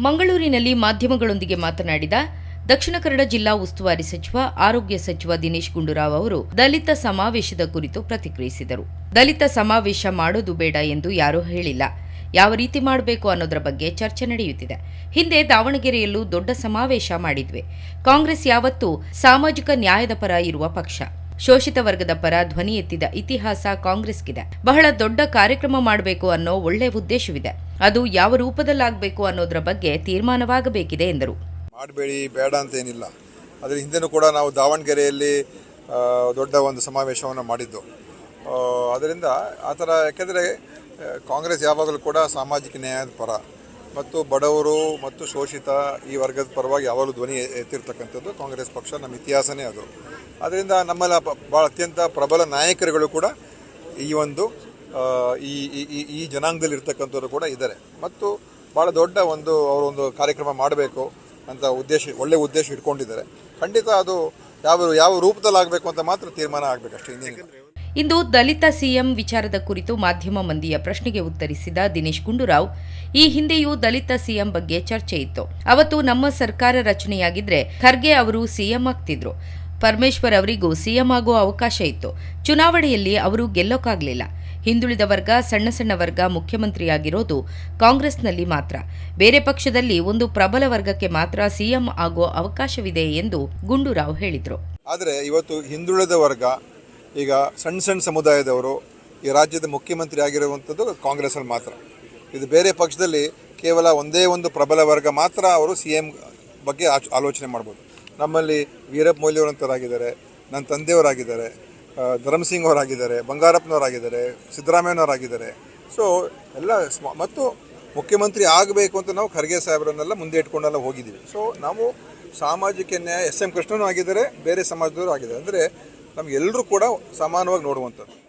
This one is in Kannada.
ಮಂಗಳೂರಿನಲ್ಲಿ ಮಾಧ್ಯಮಗಳೊಂದಿಗೆ ಮಾತನಾಡಿದ ದಕ್ಷಿಣ ಕನ್ನಡ ಜಿಲ್ಲಾ ಉಸ್ತುವಾರಿ ಸಚಿವ, ಆರೋಗ್ಯ ಸಚಿವ ದಿನೇಶ್ ಗುಂಡೂರಾವ್ ಅವರು ದಲಿತ ಸಮಾವೇಶದ ಕುರಿತು ಪ್ರತಿಕ್ರಿಯಿಸಿದರು. ದಲಿತ ಸಮಾವೇಶ ಮಾಡೋದು ಬೇಡ ಎಂದು ಯಾರೂ ಹೇಳಿಲ್ಲ. ಯಾವ ರೀತಿ ಮಾಡಬೇಕು ಅನ್ನೋದರ ಬಗ್ಗೆ ಚರ್ಚೆ ನಡೆಯುತ್ತಿದೆ. ಹಿಂದೆ ದಾವಣಗೆರೆಯಲ್ಲೂ ದೊಡ್ಡ ಸಮಾವೇಶ ಮಾಡಿದ್ವಿ. ಕಾಂಗ್ರೆಸ್ ಯಾವತ್ತೂ ಸಾಮಾಜಿಕ ನ್ಯಾಯದ ಪರ ಇರುವ ಪಕ್ಷ. ಶೋಷಿತ ವರ್ಗದ ಪರ ಧ್ವನಿ ಎತ್ತಿದ ಇತಿಹಾಸ ಕಾಂಗ್ರೆಸ್ಗಿದೆ. ಬಹಳ ದೊಡ್ಡ ಕಾರ್ಯಕ್ರಮ ಮಾಡಬೇಕು ಅನ್ನೋ ಒಳ್ಳೆ ಉದ್ದೇಶವಿದೆ. ಅದು ಯಾವ ರೂಪದಲ್ಲಾಗಬೇಕು ಅನ್ನೋದರ ಬಗ್ಗೆ ತೀರ್ಮಾನವಾಗಬೇಕಿದೆ ಎಂದರು. ಮಾಡಬೇಡಿ, ಬೇಡ ಅಂತ ಏನಿಲ್ಲ ಅದರ ಹಿಂದೆನೂ ಕೂಡ ನಾವು ದಾವಣಗೆರೆಯಲ್ಲಿ ದೊಡ್ಡ ಒಂದು ಸಮಾವೇಶವನ್ನು ಮಾಡಿದ್ದು. ಅದರಿಂದ ಆ ಥರ ಯಾಕೆಂದರೆ, ಕಾಂಗ್ರೆಸ್ ಯಾವಾಗಲೂ ಕೂಡ ಸಾಮಾಜಿಕ ನ್ಯಾಯದ ಪರ. ಮತ್ತು ಬಡವರು ಮತ್ತು ಶೋಷಿತ ಈ ವರ್ಗದ ಪರವಾಗಿ ಯಾವಾಗಲೂ ಧ್ವನಿ ಎತ್ತಿರ್ತಕ್ಕಂಥದ್ದು ಕಾಂಗ್ರೆಸ್ ಪಕ್ಷ, ನಮ್ಮ ಇತಿಹಾಸನೇ ಅದು. ಅದರಿಂದ ನಮ್ಮಲ್ಲಿ ಭಾಳ ಅತ್ಯಂತ ಪ್ರಬಲ ನಾಯಕರುಗಳು ಕೂಡ ಈ ಒಂದು ಈ, ಈ- ಜನಾಂಗದಲ್ಲಿ ಇರ್ತಕ್ಕಂಥವ್ರು ಕೂಡ ಇದ್ದಾರೆ. ಮತ್ತು ಭಾಳ ದೊಡ್ಡ ಒಂದು ಅವರೊಂದು ಕಾರ್ಯಕ್ರಮ ಮಾಡಬೇಕು ಅಂತ ಉದ್ದೇಶ, ಒಳ್ಳೆ ಉದ್ದೇಶ ಇಟ್ಕೊಂಡಿದ್ದಾರೆ. ಖಂಡಿತ ಅದು ಯಾವ ಯಾವ ರೂಪದಲ್ಲಿ ಆಗಬೇಕು ಅಂತ ಮಾತ್ರ ತೀರ್ಮಾನ ಆಗಬೇಕು ಅಷ್ಟೇ ಇನ್ನೇನಿಲ್ಲ. ಇಂದು ದಲಿತ ಸಿಎಂ ವಿಚಾರದ ಕುರಿತು ಮಾಧ್ಯಮ ಮಂದಿಯ ಪ್ರಶ್ನೆಗೆ ಉತ್ತರಿಸಿದ ದಿನೇಶ್ ಗುಂಡೂರಾವ್, ಈ ಹಿಂದೆಯೂ ದಲಿತ ಸಿಎಂ ಬಗ್ಗೆ ಚರ್ಚೆ ಇತ್ತು. ಅವತ್ತು ನಮ್ಮ ಸರ್ಕಾರ ರಚನೆಯಾಗಿದ್ರೆ ಖರ್ಗೆ ಅವರು ಸಿಎಂ ಆಗ್ತಿದ್ರು. ಪರಮೇಶ್ವರ್ ಅವರಿಗೂ ಸಿಎಂ ಆಗೋ ಅವಕಾಶ ಇತ್ತು. ಚುನಾವಣೆಯಲ್ಲಿ ಅವರು ಗೆಲ್ಲೋಕಾಗ್ಲಿಲ್ಲ. ಹಿಂದುಳಿದ ವರ್ಗ, ಸಣ್ಣ ಸಣ್ಣ ವರ್ಗ ಮುಖ್ಯಮಂತ್ರಿಯಾಗಿರೋದು ಕಾಂಗ್ರೆಸ್ನಲ್ಲಿ ಮಾತ್ರ. ಬೇರೆ ಪಕ್ಷದಲ್ಲಿ ಒಂದು ಪ್ರಬಲ ವರ್ಗಕ್ಕೆ ಮಾತ್ರ ಸಿಎಂ ಆಗೋ ಅವಕಾಶವಿದೆ ಎಂದು ಗುಂಡೂರಾವ್ ಹೇಳಿದರು. ಆದರೆ ಇವತ್ತು ಹಿಂದುಳಿದ ವರ್ಗ ಈಗ ಸಣ್ಣ ಸಣ್ಣ ಸಮುದಾಯದವರು ಈ ರಾಜ್ಯದ ಮುಖ್ಯಮಂತ್ರಿ ಆಗಿರುವಂಥದ್ದು ಕಾಂಗ್ರೆಸ್ಸಲ್ಲಿ ಮಾತ್ರ. ಇದು ಬೇರೆ ಪಕ್ಷದಲ್ಲಿ ಕೇವಲ ಒಂದೇ ಒಂದು ಪ್ರಬಲ ವರ್ಗ ಮಾತ್ರ ಅವರು ಸಿ ಎಂ ಬಗ್ಗೆ ಆಲೋಚನೆ ಮಾಡ್ಬೋದು. ನಮ್ಮಲ್ಲಿ ವೀರಪ್ಪ ಮೊಯ್ಲಿಯವರಂತವರಾಗಿದ್ದಾರೆ ನನ್ನ ತಂದೆಯವರಾಗಿದ್ದಾರೆ ಧರ್ಮಸಿಂಗ್ ಅವರಾಗಿದ್ದಾರೆ ಬಂಗಾರಪ್ಪನವರಾಗಿದ್ದಾರೆ, ಸಿದ್ದರಾಮಯ್ಯನವರಾಗಿದ್ದಾರೆ. ಸೊ ಎಲ್ಲ ಸ್ಮ- ಮತ್ತು ಮುಖ್ಯಮಂತ್ರಿ ಆಗಬೇಕು ಅಂತ ನಾವು ಖರ್ಗೆ ಸಾಹೇಬರನ್ನೆಲ್ಲ ಮುಂದೆ ಇಟ್ಕೊಂಡೆಲ್ಲ ಹೋಗಿದ್ದೀವಿ. ಸೊ ನಾವು ಸಾಮಾಜಿಕ ನ್ಯಾಯ ಎಸ್ ಎಂ ಕೃಷ್ಣನೂ ಆಗಿದ್ದಾರೆ, ಬೇರೆ ಸಮಾಜದವರು ಆಗಿದ್ದಾರೆ. ಅಂದರೆ ನಮ್ಗೆಲ್ಲರೂ ಕೂಡ ಸಮಾನವಾಗಿ ನೋಡುವಂಥದ್ದು.